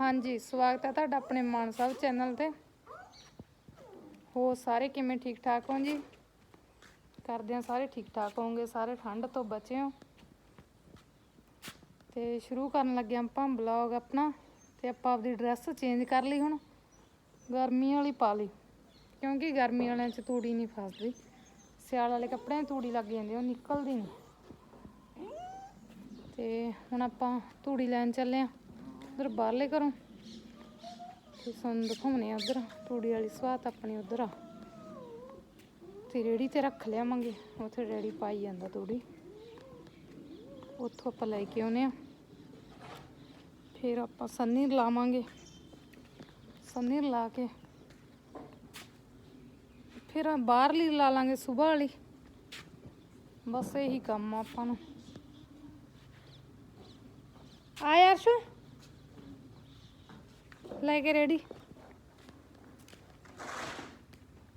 ਹਾਂਜੀ, ਸਵਾਗਤ ਹੈ ਤੁਹਾਡਾ ਆਪਣੇ ਮਾਨ ਸਾਹਿਬ ਚੈਨਲ ਤੇ। ਹੋ ਸਾਰੇ ਕਿਵੇਂ ਠੀਕ ਠਾਕ ਹੋ ਜੀ? ਕਰਦੇ ਆ ਸਾਰੇ ਠੀਕ ਠਾਕ ਹੋਵੋਗੇ, ਸਾਰੇ ਠੰਡ ਤੋਂ ਬਚੇ ਹੋ। ਤੇ ਸ਼ੁਰੂ ਕਰਨ ਲੱਗੇ ਹਾਂ ਆਪਾਂ ਬਲੌਗ ਆਪਣਾ, ਤੇ ਆਪਾਂ ਆਪਦੀ ਡਰੈਸ ਚੇਂਜ ਕਰ ਲਈ ਹੁਣ। ਗਰਮੀ ਵਾਲੀ ਪਾ ਲਈ, ਕਿਉਂਕਿ ਗਰਮੀ ਵਾਲਿਆਂ 'ਚ ਤੂੜੀ ਨਹੀਂ ਫਸਦੀ। ਸਿਆਲ ਵਾਲੇ ਕੱਪੜਿਆਂ 'ਚ ਤੂੜੀ ਲੱਗ ਜਾਂਦੀ ਉਹ ਨਿਕਲਦੀ ਨਹੀਂ। ਤੇ ਹੁਣ ਆਪਾਂ ਤੂੜੀ ਲੈਣ ਚੱਲੇ ਆ ਉਧਰ ਬਾਹਰਲੇ ਘਰੋਂ। ਤੇ ਸਾਨੂੰ ਦਿਖਾਉਣੇ ਆ ਉਧਰ, ਤੂੜੀ ਵਾਲੀ ਸਵਾਤ ਆਪਣੀ ਉਧਰ ਆ। ਤੇ ਰੇੜੀ ਤੇ ਰੱਖ ਲਿਆਵਾਂਗੇ, ਉੱਥੇ ਡੈਡੀ ਪਾਈ ਜਾਂਦਾ ਤੂੜੀ। ਉੱਥੋਂ ਆਪਾਂ ਲੈ ਕੇ ਆਉਨੇ ਆ। ਫਿਰ ਆਪਾਂ ਸੰਨੀ ਲਾਵਾਂਗੇ। ਸੰਨੀ ਲਾ ਕੇ ਫਿਰ ਬਾਹਰਲੀ ਲਾ ਲਾਂਗੇ ਸਵੇਰ ਵਾਲੀ। ਬਸ ਇਹੀ ਕੰਮ ਆ ਆਪਾਂ ਨੂੰ। ਆ ਯਾਰ ਸ਼ੂ। ਲੈ ਕੇ ਰੈਡੀ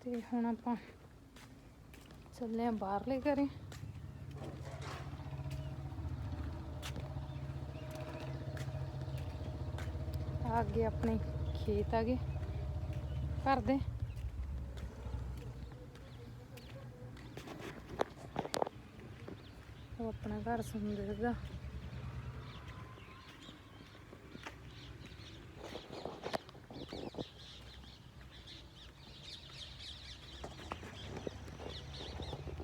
ਤੇ ਹੁਣ ਆਪਾਂ ਚੱਲੇ ਆ ਬਾਹਰਲੇ ਘਰੇ। ਆ ਅੱਗੇ ਆਪਣੇ ਖੇਤ ਆ ਗਏ ਘਰ ਦੇ। ਉਹ ਆਪਣਾ ਘਰ ਸੁੰਦਰ ਦਾ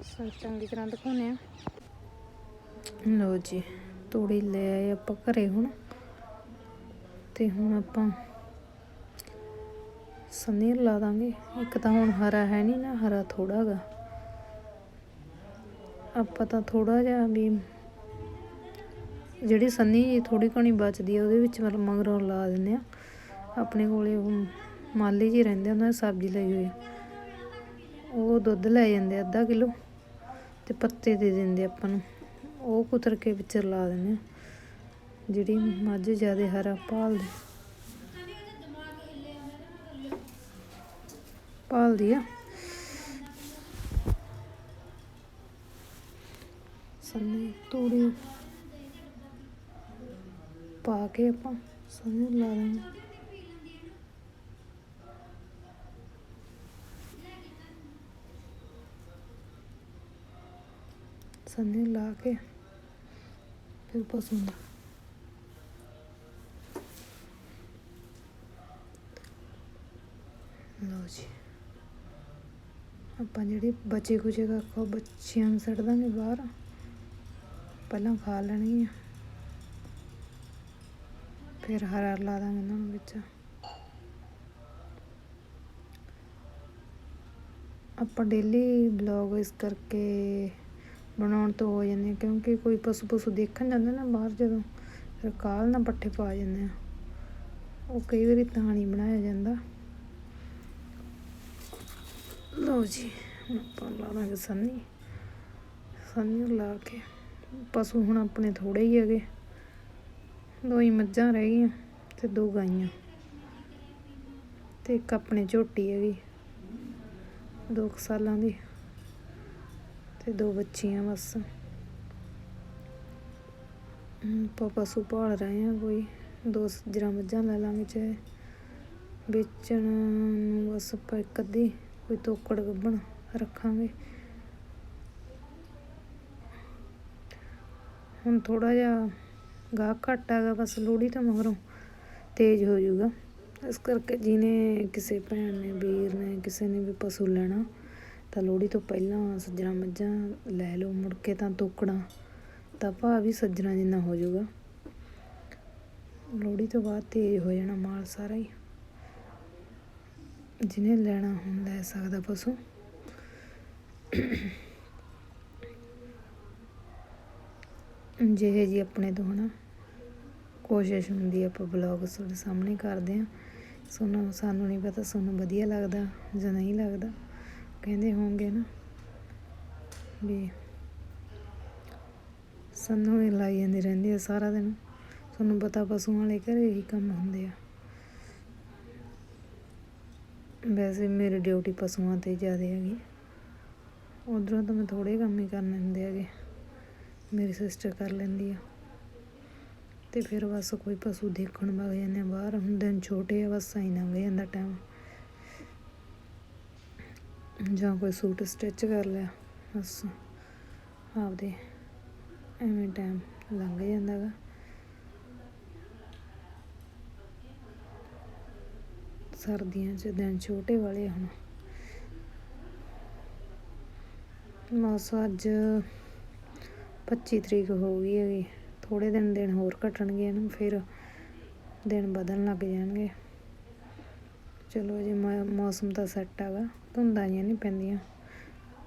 ਸੋ ਚੰਗੀ ਤਰ੍ਹਾਂ ਦਿਖਾਉਨੇ ਆ ਲੋ ਜੀ, ਤੋੜੀ ਲੈ ਆਏ ਆਪਾਂ ਘਰੇ ਹੁਣ। ਤੇ ਹੁਣ ਆਪਾਂ ਸਨੀਰ ਲਾ ਦਾਂਗੇ। ਇੱਕ ਤਾਂ ਹੁਣ ਹਰਾ ਹੈ ਨਹੀਂ ਨਾ, ਹਰਾ ਥੋੜਾ ਗਾ ਆਪਾਂ ਤਾਂ ਥੋੜਾ ਜਿਹਾ ਵੀ ਜਿਹੜੀ ਸੰਨੀ ਜੀ ਥੋੜੀ ਘਣੀ ਬਚਦੀ ਆ, ਉਹਦੇ ਵਿੱਚ ਮਤਲਬ ਮਗਰੋਂ ਲਾ ਦਿੰਦੇ ਆ। ਆਪਣੇ ਕੋਲੇ ਮਾਲੀ ਜੀ ਰਹਿੰਦੇ ਉਹਨਾਂ ਨੇ ਸਬਜ਼ੀ ਲਈ ਹੋਈ। ਉਹ ਦੁੱਧ ਲੈ ਜਾਂਦੇ ਆ, ਅੱਧਾ ਕਿਲੋ। ਤੇ ਪੱਤੇ ਦੇ ਦਿੰਦੇ ਆਪਾਂ ਨੂੰ। ਉਹ ਕੁਤਰ ਕੇ ਵਿੱਚ ਲਾ ਦਿੰਦੇ ਆ। ਜਿਹੜੀ ਮੱਝ ਜ਼ਿਆਦਾ ਹਰਾ ਭਾਲਦੀ। ਭਾਲਦੀ ਆ। ਸੰਨੇ ਤੂੜੀ ਪਾ ਕੇ ਆਪਾਂ ਸੰਨੇ ਲਾ ਦਿੰਦੇ ਸੰਨੇ ਲਾ ਕੇ ਫਿਰ ਪਸ਼ੂ ਲਓ ਜੀ। ਆਪਾਂ ਜਿਹੜੀ ਬਚੇ ਕੁਚੇ ਕੱਖੋ ਬੱਚਿਆਂ ਨੂੰ ਸੱਟ ਦਾਂਗੇ ਬਾਹਰ। ਪਹਿਲਾਂ ਖਾ ਲੈਣਗੀਆਂ ਫਿਰ ਹਰਾ ਲਾ ਦਾਂਗੇ ਇਹਨਾਂ ਨੂੰ ਵਿੱਚ। ਆਪਾਂ ਡੇਲੀ ਬਲੌਗ ਇਸ ਕਰਕੇ ਬਣਾਉਣ ਤੋਂ ਹੋ ਜਾਂਦੇ ਆ, ਕਿਉਂਕਿ ਕੋਈ ਪਸ਼ੂ ਪਸ਼ੂ ਦੇਖਣ ਜਾਂਦੇ ਨਾ ਬਾਹਰ ਜਦੋਂ, ਫਿਰ ਕਾਲ ਨਾਲ ਪੱਠੇ ਪਾ ਜਾਂਦੇ ਆ। ਉਹ ਕਈ ਵਾਰੀ ਤਾਂ ਨਹੀਂ ਬਣਾਇਆ ਜਾਂਦਾ। ਲਓ ਜੀ ਆਪਾਂ ਲਾ ਦਾਂਗੇ ਸੰਨੀ। ਸੰਨੀ ਲਾ ਕੇ, ਪਸ਼ੂ ਹੁਣ ਆਪਣੇ ਥੋੜੇ ਹੀ ਹੈਗੇ। ਦੋ ਹੀ ਮੱਝਾਂ ਰਹਿ ਗਈਆਂ ਤੇ ਦੋ ਗਾਈਆਂ। ਤੇ ਇੱਕ ਆਪਣੇ ਝੋਟੀ ਹੈਗੀ, ਦੋ ਕੁ ਸਾਲਾਂ ਦੀ। ਤੇ ਦੋ ਬੱਚੀਆਂ ਬਸ। ਹਮ, ਆਪਾਂ ਪਸ਼ੂ ਪਾਲ ਰਹੇ ਆ ਕੋਈ। ਦੋ ਸੱਜਰਾ ਮੱਝਾਂ ਲੈ ਲਾਂਗੇ ਚਾਹੇ। ਵੇਚਣ ਨੂੰ ਬਸ ਆਪਾਂ ਇੱਕ ਅੱਧੀ ਕੋਈ ਤੋਕੜ ਗੱਭਣ ਰੱਖਾਂਗੇ। ਹੁਣ ਥੋੜਾ ਜਿਹਾ ਗਾਹ ਘੱਟ ਹੈਗਾ ਬਸ ਲੋਹੜੀ ਤੋਂ ਮਗਰੋਂ ਤੇਜ਼ ਹੋ ਜਾਊਗਾ। ਇਸ ਕਰਕੇ ਜਿਹਨੇ ਕਿਸੇ ਭੈਣ ਨੇ ਵੀਰ ਨੇ ਕਿਸੇ ਨੇ ਵੀ ਪਸ਼ੂ ਲੈਣਾ। ਤਾਂ ਲੋਹੜੀ ਤੋਂ ਪਹਿਲਾਂ ਸੱਜਣਾ ਮੱਝਾਂ ਲੈ ਲਓ, ਮੁੜ ਕੇ ਤਾਂ ਤੋਕੜਾਂ, ਤਾਂ ਭਾਅ ਵੀ ਸੱਜਣਾ ਜਿੰਨਾ ਹੋ ਜਾਊਗਾ। ਲੋਹੜੀ ਤੋਂ ਬਾਅਦ ਤੇਜ਼ ਹੋ ਜਾਣਾ ਮਾਲ ਸਾਰਾ ਹੀ। ਜਿਹਨੇ ਲੈਣਾ ਹੁਣ ਲੈ ਸਕਦਾ ਪਸ਼ੂ। ਜਿਹੇ ਜੀ ਆਪਣੇ ਤੋਂ ਹਨਾ, ਕੋਸ਼ਿਸ਼ ਹੁੰਦੀ ਆਪਾਂ ਬਲੌਗ ਤੁਹਾਡੇ ਸਾਹਮਣੇ ਕਰਦੇ ਆ। ਸਾਨੂੰ ਸਾਨੂੰ ਨਹੀਂ ਪਤਾ, ਸਾਨੂੰ ਵਧੀਆ ਲੱਗਦਾ ਜਾਂ ਨਹੀਂ ਲੱਗਦਾ। ਕਹਿੰਦੇ ਹੋਣਗੇ ਨਾ ਵੀ ਸਾਨੂੰ ਹੀ ਲਾਈ ਜਾਂਦੀ ਰਹਿੰਦੀ ਆ ਸਾਰਾ ਦਿਨ। ਤੁਹਾਨੂੰ ਪਤਾ ਪਸ਼ੂਆਂ ਵਾਲੇ ਘਰੇ ਹੀ ਕੰਮ ਹੁੰਦੇ ਆ। ਵੈਸੇ ਮੇਰੀ ਡਿਊਟੀ ਪਸ਼ੂਆਂ ਤੇ ਜ਼ਿਆਦਾ ਹੈਗੀ। ਉਧਰੋਂ ਤਾਂ ਮੈਂ ਥੋੜੇ ਕੰਮ ਹੀ ਕਰਨੇ ਹੁੰਦੇ ਹੈਗੇ। ਮੇਰੀ ਸਿਸਟਰ ਕਰ ਲੈਂਦੀ ਆ। ਤੇ ਫਿਰ ਬਸ ਕੋਈ ਪਸ਼ੂ ਦੇਖਣ ਵਗ ਜਾਂਦੇ ਆ, ਬਾਹਰ ਹੁੰਦੇ ਦਿਨ ਛੋਟੇ ਆ, ਬਸ ਆਈ ਲੰਘ ਜਾਂਦਾ ਟਾਈਮ ਜਾਂ ਕੋਈ ਸੂਟ ਸਟਿਚ ਕਰ ਲਿਆ, ਬਸ ਆਪਦੇ ਐਵੇਂ ਟਾਈਮ ਲੰਘ ਜਾਂਦਾ ਗਾ। ਸਰਦੀਆਂ 'ਚ ਦਿਨ ਛੋਟੇ ਵਾਲੇ ਹੁਣ। ਬਸ ਅੱਜ 25 ਤਰੀਕ ਹੋ ਗਈ ਹੈਗੀ ਥੋੜੇ ਦਿਨ ਦਿਨ ਹੋਰ ਘਟਣਗੇ ਨਾ ਫਿਰ ਦਿਨ ਬਦਲਣ ਲੱਗ ਜਾਣਗੇ। ਚਲੋ ਜੇ ਮੌ- ਮੌਸਮ ਤਾਂ ਸੈੱਟ ਹੈਗਾ, ਧੁੰਦਾਂ ਜਿਹੀਆਂ ਨਹੀਂ ਪੈਂਦੀਆਂ।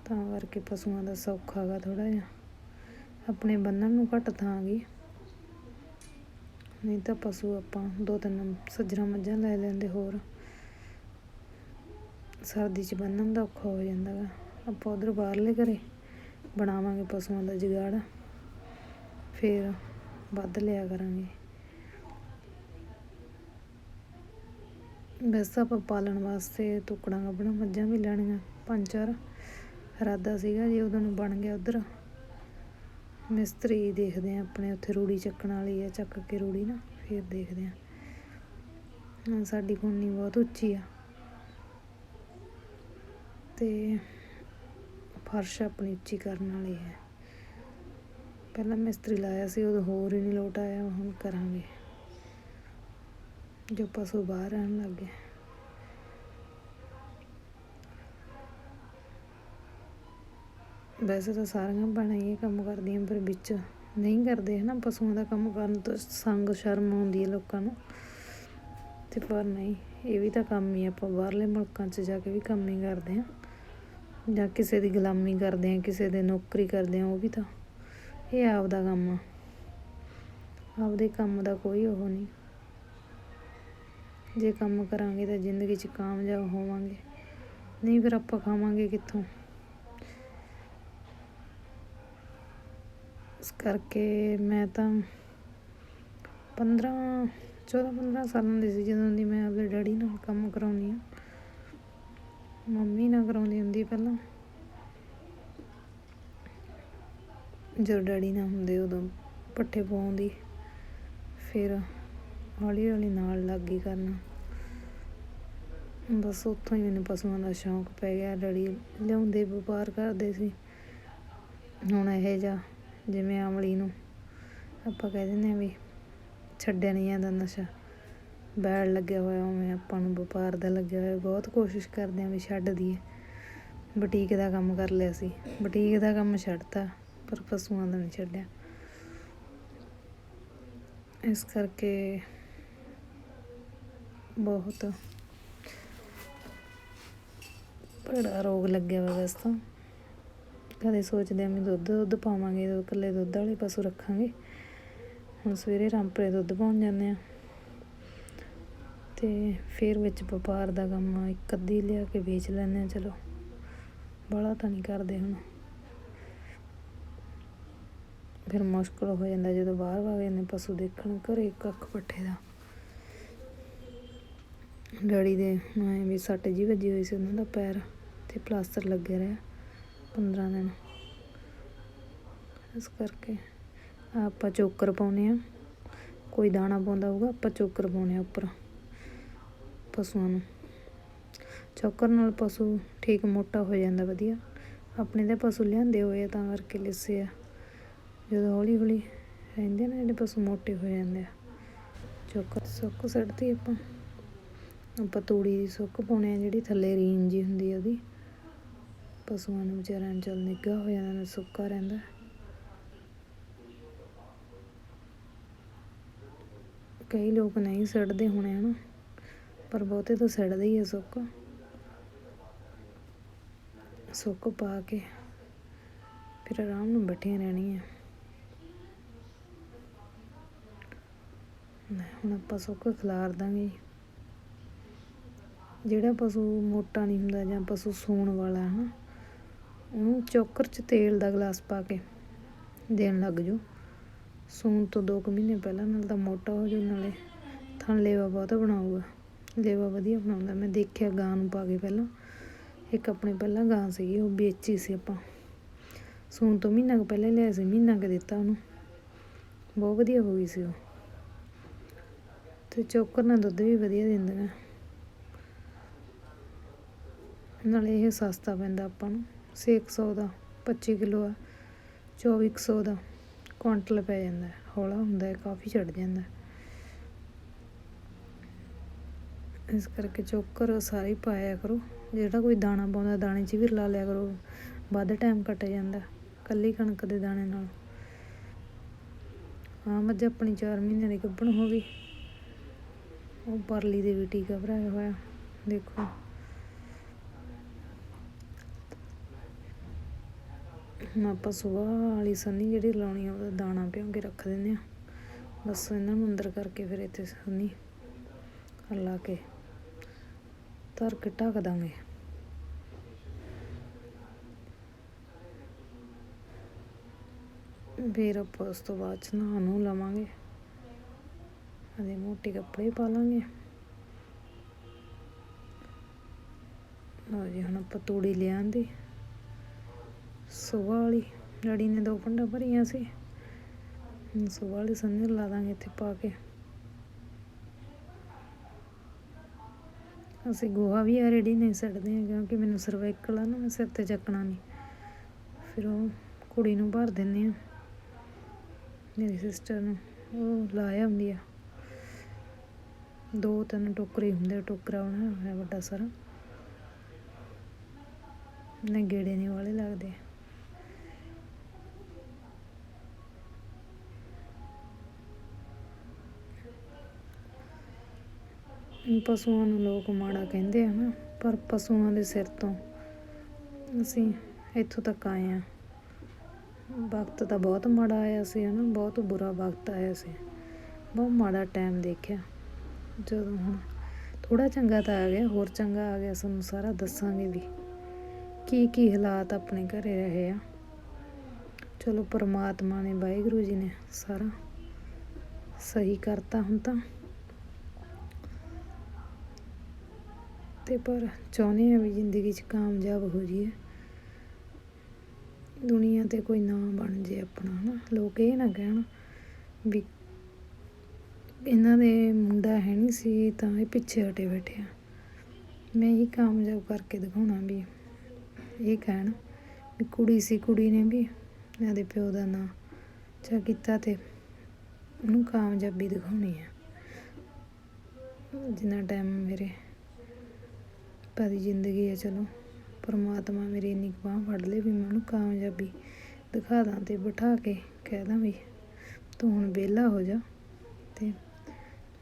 ਤਾਂ ਕਰਕੇ ਪਸ਼ੂਆਂ ਦਾ ਸੌਖਾ ਹੈਗਾ ਥੋੜਾ ਜਿਹਾ। ਆਪਣੇ ਬੰਨਣ ਨੂੰ ਘੱਟ ਥਾਂ ਗਈ। ਨਹੀਂ ਤਾਂ ਪਸ਼ੂ ਆਪਾਂ ਦੋ ਤਿੰਨ ਸੱਜਰਾਂ ਮੱਝਾਂ ਲੈ ਲੈਂਦੇ ਹੋਰ। ਸਰਦੀ 'ਚ ਬੰਨਣ ਦਾ ਔਖਾ ਹੋ ਜਾਂਦਾ ਗਾ। ਆਪਾਂ ਉਧਰ ਬਾਹਰਲੇ ਘਰੇ ਬਣਾਵਾਂਗੇ ਪਸ਼ੂਆਂ ਦਾ ਜੁਗਾੜ। ਫਿਰ ਵੱਧ ਲਿਆ ਕਰਾਂਗੇ। ਵੈਸੇ ਆਪਾਂ ਪਾਲਣ ਵਾਸਤੇ ਟੁਕੜਾਂ ਕੱਢਣਾ ਮੱਝਾਂ ਵੀ ਲੈਣੀਆਂ ਪੰਜ ਚਾਰ। ਇਰਾਦਾ ਸੀਗਾ ਜੇ ਉਦੋਂ ਨੂੰ ਬਣ ਗਿਆ ਉਧਰ। ਮਿਸਤਰੀ ਦੇਖਦੇ ਆ ਆਪਣੇ ਉੱਥੇ ਰੂੜੀ ਚੱਕਣ ਵਾਲੀ ਆ ਚੱਕ ਕੇ ਰੂੜੀ ਨਾ ਫਿਰ ਦੇਖਦੇ ਆ ਹਾਂ, ਸਾਡੀ ਕੋਨੀ ਬਹੁਤ ਉੱਚੀ ਆ। ਤੇ ਫਰਸ਼ ਆਪਣੀ ਉੱਚੀ ਕਰਨ ਵਾਲੀ ਹੈ। ਪਹਿਲਾਂ ਮਿਸਤਰੀ ਲਾਇਆ ਸੀ ਉਦੋਂ ਹੋਰ ਹੀ ਨਹੀਂ ਲੋਟ ਆਇਆ ਹੁਣ ਕਰਾਂਗੇ। ਜੋ ਪਸ਼ੂ ਬਾਹਰ ਰਹਿਣ ਲੱਗ ਗਏ। ਵੈਸੇ ਤਾਂ ਸਾਰੀਆਂ ਭੈਣਾਂ ਹੀ ਇਹ ਕੰਮ ਕਰਦੀਆਂ, ਪਰ ਵਿੱਚ ਨਹੀਂ ਕਰਦੇ ਹਨਾ, ਪਸ਼ੂਆਂ ਦਾ ਕੰਮ ਕਰਨ ਤੋਂ ਸੰਗ ਸ਼ਰਮ ਆਉਂਦੀ ਹੈ ਲੋਕਾਂ ਨੂੰ। ਤੇ ਪਰ ਨਹੀਂ, ਇਹ ਵੀ ਤਾਂ ਕੰਮ ਹੀ ਆਪਾਂ ਬਾਹਰਲੇ ਮੁਲਕਾਂ 'ਚ ਜਾ ਕੇ ਵੀ ਕੰਮ ਹੀ ਕਰਦੇ ਆ ਜਾਂ ਕਿਸੇ ਦੀ ਗੁਲਾਮੀ ਕਰਦੇ ਆ ਕਿਸੇ ਦੇ ਨੌਕਰੀ ਕਰਦੇ ਆ ਉਹ ਵੀ ਤਾਂ, ਇਹ ਆਪਦਾ ਕੰਮ ਆ। ਆਪਦੇ ਕੰਮ ਦਾ ਕੋਈ ਉਹ ਨਹੀਂ। ਜੇ ਕੰਮ ਕਰਾਂਗੇ ਤਾਂ ਜ਼ਿੰਦਗੀ 'ਚ ਕਾਮਯਾਬ ਹੋਵਾਂਗੇ। ਨਹੀਂ ਫਿਰ ਆਪਾਂ ਖਾਵਾਂਗੇ ਕਿੱਥੋਂ? ਇਸ ਕਰਕੇ ਮੈਂ ਤਾਂ 15 14 15 ਸਾਲਾਂ ਦੀ ਸੀ ਜਦੋਂ ਦੀ ਮੈਂ ਆਪਣੇ ਡੈਡੀ ਨਾਲ ਕੰਮ ਕਰਾਉਂਦੀ ਆ ਮੰਮੀ ਨਾਲ ਕਰਾਉਂਦੀ ਹੁੰਦੀ ਪਹਿਲਾਂ। ਜਦੋਂ ਡੈਡੀ ਨਾਲ ਹੁੰਦੇ ਉਦੋਂ ਪੱਠੇ ਪਾਉਂਦੀ ਫਿਰ ਹੌਲੀ ਹੌਲੀ ਨਾਲ ਲੱਗ ਗਈ ਕਰਨਾ। ਬਸ ਉੱਥੋਂ ਹੀ ਮੈਨੂੰ ਪਸ਼ੂਆਂ ਦਾ ਸ਼ੌਂਕ ਪੈ ਗਿਆ ਲੜੀ ਲਿਆਉਂਦੇ, ਵਪਾਰ ਕਰਦੇ ਸੀ। ਹੁਣ ਇਹ ਜਾ ਜਿਵੇਂ ਆਮਲੀ ਨੂੰ ਆਪਾਂ ਕਹਿ ਦਿੰਦੇ ਆ ਵੀ ਛੱਡਿਆ ਨਹੀਂ ਜਾਂਦਾ ਨਸ਼ਾ। ਬੈੜ ਲੱਗਿਆ ਹੋਇਆ, ਉਵੇਂ ਆਪਾਂ ਨੂੰ ਵਪਾਰ ਦਾ ਲੱਗਿਆ ਹੋਇਆ। ਬਹੁਤ ਕੋਸ਼ਿਸ਼ ਕਰਦੇ ਆ ਵੀ ਛੱਡ ਦਈਏ। ਬੁਟੀਕ ਦਾ ਕੰਮ ਕਰ ਲਿਆ ਸੀ। ਬੁਟੀਕ ਦਾ ਕੰਮ ਛੱਡਤਾ, ਪਰ ਪਸ਼ੂਆਂ ਦਾ ਨਹੀਂ ਛੱਡਿਆ। ਇਸ ਕਰਕੇ ਬਹੁਤ ਬੜਾ ਰੋਗ ਲੱਗਿਆ ਵਾ ਵੈਸੇ ਤਾਂ। ਕਦੇ ਸੋਚਦੇ ਆ ਵੀ ਦੁੱਧ ਦੁੱਧ ਪਾਵਾਂਗੇ ਇਕੱਲੇ ਦੁੱਧ ਵਾਲੇ ਪਸ਼ੂ ਰੱਖਾਂਗੇ। ਹੁਣ ਸਵੇਰੇ ਰਾਮਪੁਰੇ ਦੁੱਧ ਪਾਉਣ ਜਾਂਦੇ ਆ। ਤੇ ਫਿਰ ਵਿੱਚ ਵਪਾਰ ਦਾ ਕੰਮ ਇੱਕ ਅੱਧੀ ਲਿਆ ਕੇ ਵੇਚ ਲੈਂਦੇ ਆ, ਚਲੋ। ਬੜਾ ਤਾਂ ਨਹੀਂ ਕਰਦੇ ਹੁਣ। ਫਿਰ ਮੁਸ਼ਕਲ ਹੋ ਜਾਂਦਾ ਜਦੋਂ ਬਾਹਰ ਵਗ ਜਾਂਦੇ ਪਸ਼ੂ ਦੇਖਣ ਘਰੇ ਕੱਖ ਪੱਠੇ ਦਾ। ਡੈਡੀ ਦੇ ਮੈਂ ਵੀ ਸੱਟ ਜੀ ਵੱਜੀ ਹੋਈ ਸੀ ਉਹਨਾਂ ਦਾ ਪੈਰ। ਤੇ ਪਲਾਸਟਰ ਲੱਗਿਆ ਰਿਹਾ 15 ਦਿਨ। ਇਸ ਕਰਕੇ ਆਪਾਂ ਚੋਕਰ ਪਾਉਨੇ ਆ ਕੋਈ ਦਾਣਾ ਪਾਉਂਦਾ ਹੋਊਗਾ, ਆਪਾਂ ਚੋਕਰ ਪਾਉਨੇ ਆ ਉੱਪਰ ਪਸ਼ੂਆਂ ਨੂੰ। ਚੋਕਰ ਨਾਲ ਪਸ਼ੂ ਠੀਕ ਮੋਟਾ ਹੋ ਜਾਂਦਾ, ਵਧੀਆ। ਆਪਣੇ ਤਾਂ ਪਸ਼ੂ ਲਿਆਂਦੇ ਹੋਏ ਆ, ਤਾਂ ਕਰਕੇ ਲਿਸੇ ਆ। ਜਦੋਂ ਹੌਲੀ ਹੌਲੀ ਰਹਿੰਦੇ ਨੇ, ਜਿਹੜੇ ਪਸ਼ੂ ਮੋਟੇ ਹੋ ਜਾਂਦੇ ਆ। ਚੋਕਰ ਸੁੱਕ ਸੜਦੀ ਆਪਾਂ। ਆਪਾਂ ਤੂੜੀ ਦੀ ਸੁੱਕ ਪਾਉਣੇ ਆ, ਜਿਹੜੀ ਥੱਲੇ ਰੀਨ ਜੀ ਹੁੰਦੀ ਆ ਉਹਦੀ। ਪਸ਼ੂਆਂ ਨੂੰ ਵਿਚਾਰਿਆਂ ਨੂੰ ਚੱਲ ਨਿੱਘਾ ਹੋ ਜਾਂਦਾ, ਨਾ ਸੁੱਕਾ ਰਹਿੰਦਾ। ਕਈ ਲੋਕ ਨਹੀਂ ਸੜਦੇ ਹੋਣੇ ਹਨ ਪਰ ਬਹੁਤੇ ਤਾਂ ਸੜਦੇ ਹੀ ਆ ਸੁੱਕ। ਸੁੱਕ ਪਾ ਕੇ ਫਿਰ ਆਰਾਮ ਨਾਲ ਬੈਠੀਆਂ ਰਹਿਣੀਆਂ। ਹੁਣ ਆਪਾਂ ਸੁੱਕ ਖਿਲਾਰ ਦਾਂਗੇ। ਜਿਹੜਾ ਪਸ਼ੂ ਮੋਟਾ ਨਹੀਂ ਹੁੰਦਾ ਜਾਂ ਪਸ਼ੂ ਸੂਣ ਵਾਲਾ ਹੈ ਉਹਨੂੰ ਚੋਕਰ 'ਚ ਤੇਲ ਦਾ ਗਲਾਸ ਪਾ ਕੇ ਦੇਣ ਲੱਗ ਜਾਓ। ਸੂਣ ਤੋਂ 2 ਮਹੀਨੇ ਪਹਿਲਾਂ, ਨਾਲ ਤਾਂ ਮੋਟਾ ਹੋ ਜਾਊ ਨਾਲੇ ਥਣ ਲੇਵਾ ਬਹੁਤਾ ਬਣਾਊਗਾ। ਲੇਵਾ ਵਧੀਆ ਬਣਾਉਂਦਾ। ਮੈਂ ਦੇਖਿਆ ਗਾਂ ਨੂੰ ਪਾ ਕੇ ਪਹਿਲਾਂ। ਇੱਕ ਆਪਣੇ ਪਹਿਲਾਂ ਗਾਂ ਸੀਗੀ, ਉਹ ਵੇਚੀ ਸੀ ਆਪਾਂ। ਸੂਣ ਤੋਂ ਮਹੀਨਾ ਕੁ ਪਹਿਲਾਂ ਲਿਆ ਸੀ, ਮਹੀਨਾ ਕੁ ਦਿੱਤਾ ਉਹਨੂੰ। ਬਹੁਤ ਵਧੀਆ ਹੋ ਗਈ ਸੀ ਉਹ। ਤੇ ਚੋਕਰ ਨਾਲ ਦੁੱਧ ਵੀ ਵਧੀਆ ਦਿੰਦੀਆਂ ਨਾਲੇ ਇਹ ਸਸਤਾ ਪੈਂਦਾ ਆਪਾਂ ਨੂੰ। 600 ਦਾ 25 ਕਿਲੋ ਆ 2400 ਦਾ। ਕੁਆਂਟਲ ਪੈ ਜਾਂਦਾ, ਹੌਲਾ ਹੁੰਦਾ ਹੈ ਕਾਫੀ ਛੱਡ ਜਾਂਦਾ। ਇਸ ਕਰਕੇ ਚੋਕਰ ਸਾਰੇ ਪਾਇਆ ਕਰੋ। ਜਿਹੜਾ ਕੋਈ ਦਾਣਾ ਪਾਉਂਦਾ, ਦਾਣੇ 'ਚ ਵੀ ਰਲਾ ਲਿਆ ਕਰੋ। ਵੱਧ ਟਾਈਮ ਕੱਟ ਜਾਂਦਾ, ਕੱਲੀ ਕਣਕ ਦੇ ਦਾਣੇ ਨਾਲ। ਹਾਂ ਮੱਝ ਆਪਣੀ 4 ਮਹੀਨਿਆਂ ਦੀ ਗੱਭਣ ਹੋ ਗਈ। ਉਹ ਪਰਲੀ ਦੇ ਵੀ ਟੀਕਾ ਭਰਾਇਆ ਹੋਇਆ, ਦੇਖੋ। ਹੁਣ ਆਪਾਂ ਸੁਬਾਹ ਵਾਲੀ ਸੰਨੀ ਜਿਹੜੀ ਲਾਉਣੀ ਆ, ਉਹਦਾ ਦਾਣਾ ਭਿਉਂ ਕੇ ਰੱਖ ਦਿੰਦੇ ਆ। ਬਸ ਇਹਨਾਂ ਨੂੰ ਅੰਦਰ ਕਰਕੇ ਫਿਰ ਇੱਥੇ ਸੰਨੀ ਲਾ ਕੇ ਧਰ ਕੇ ਢੱਕ ਦਾਂਗੇ। ਫਿਰ ਆਪਾਂ ਉਸ ਤੋਂ ਬਾਅਦ ਚ ਨਹਾ ਨੂੰ ਲਵਾਂਗੇ। ਅਦੇ ਮੋਟੇ ਕੱਪੜੇ ਪਾ ਲਾਂਗੇ। ਲਓ ਜੀ, ਹੁਣ ਆਪਾਂ ਤੂੜੀ ਲਿਆਂਦੀ। ਸੁਬਾਹ ਵਾਲੀ ਡੈਡੀ ਨੇ ਦੋ ਪੰਡਾ ਭਰੀਆਂ ਸੀ। ਹੁਣ ਸੁਬਾਹ ਵਾਲੀ ਸੰਨੇ ਲਾ ਦਾਂਗੇ ਇੱਥੇ ਪਾ ਕੇ। ਅਸੀਂ ਗੋਹਾ ਵੀ ਆ ਰੈਡੀ ਨਹੀਂ ਸੱਟਦੇ ਹਾਂ ਕਿਉਂਕਿ ਮੈਨੂੰ ਸਰਵਾਈਕਲ ਆ ਨਾ ਮੈਂ ਸਿਰ ਤੇ ਚੱਕਣਾ ਨਹੀਂ। ਫਿਰ ਉਹ ਕੁੜੀ ਨੂੰ ਭਰ ਦਿੰਦੇ ਆ ਮੇਰੀ ਸਿਸਟਰ ਨੂੰ। ਉਹ ਲਾਇਆ ਹੁੰਦੀ ਆ। ਦੋ ਤਿੰਨ ਟੋਕਰੇ ਹੁੰਦੇ ਟੋਕਰਾ ਉਹਨਾਂ ਹੋਇਆ ਵੱਡਾ ਸਾਰਾ। ਨੇ ਗੇੜੇ ਨਹੀਂ ਵਾਲੇ ਲੱਗਦੇ। ਪਸ਼ੂਆਂ ਨੂੰ ਲੋਕ ਮਾੜਾ ਕਹਿੰਦੇ ਆ ਨਾ, ਪਰ ਪਸ਼ੂਆਂ ਦੇ ਸਿਰ ਤੋਂ ਅਸੀਂ ਇੱਥੋਂ ਤੱਕ ਆਏ ਆ ਵਕਤ ਤਾਂ ਬਹੁਤ ਮਾੜਾ ਆਇਆ ਸੀ, ਹਨਾ, ਬਹੁਤ ਬੁਰਾ ਵਕਤ ਆਇਆ ਸੀ। ਬਹੁਤ ਮਾੜਾ ਟਾਈਮ ਦੇਖਿਆ। ਜਦੋਂ ਹੁਣ ਥੋੜਾ ਚੰਗਾ ਤਾਂ ਆ ਗਿਆ, ਹੋਰ ਚੰਗਾ ਆ ਗਿਆ ਸਾਨੂੰ ਸਾਰਾ ਦੱਸਾਂਗੇ ਵੀ ਕੀ ਕੀ ਹਾਲਾਤ ਆਪਣੇ ਘਰੇ ਰਹੇ ਆ। ਚਲੋ, ਪਰਮਾਤਮਾ ਨੇ, ਵਾਹਿਗੁਰੂ ਜੀ ਨੇ ਸਾਰਾ ਸਹੀ ਕਰਤਾ ਹੁਣ ਤਾਂ। ਤੇ ਪਰ ਚਾਹੁੰਦੇ ਆ ਵੀ ਜ਼ਿੰਦਗੀ 'ਚ ਕਾਮਯਾਬ ਹੋ ਜਾਈਏ। ਦੁਨੀਆ ਤੇ ਕੋਈ ਨਾਮ ਬਣ ਜੇ ਆਪਣਾ, ਹਨਾ? ਲੋਕ ਇਹ ਨਾ ਕਹਿਣ ਵੀ ਇਹਨਾਂ ਦੇ ਮੁੰਡਾ ਹੈ ਨਹੀਂ ਸੀ, ਤਾਂ ਇਹ ਪਿੱਛੇ ਹਟੇ ਬੈਠੇ ਆ। ਮੈਂ ਹੀ ਕਾਮਯਾਬ ਕਰਕੇ ਦਿਖਾਉਣਾ ਵੀ ਇਹ ਕਹਿਣ ਵੀ ਕੁੜੀ ਸੀ, ਕੁੜੀ ਨੇ ਵੀ ਇਹਦੇ ਪਿਓ ਦਾ ਨਾਂ ਚਾ ਕੀਤਾ ਤੇ ਉਹਨੂੰ ਕਾਮਯਾਬੀ ਦਿਖਾਉਣੀ ਆ। ਜਿੰਨਾ ਟਾਈਮ ਮੇਰੇ ਭਾਦੀ ਜ਼ਿੰਦਗੀ ਹੈ, ਚਲੋ। ਪਰਮਾਤਮਾ ਮੇਰੀ ਇੰਨੀ ਕੁ ਬਾਂਹ ਫੜ ਲੇ ਵੀ ਮੈਂ ਉਹਨੂੰ ਕਾਮਯਾਬੀ ਦਿਖਾ ਦਾਂ ਤੇ ਬਿਠਾ ਕੇ ਕਹਿ ਦਾਂ ਵੀ ਤੂੰ ਹੁਣ ਵਿਹਲਾ ਹੋ ਜਾ ਤੇ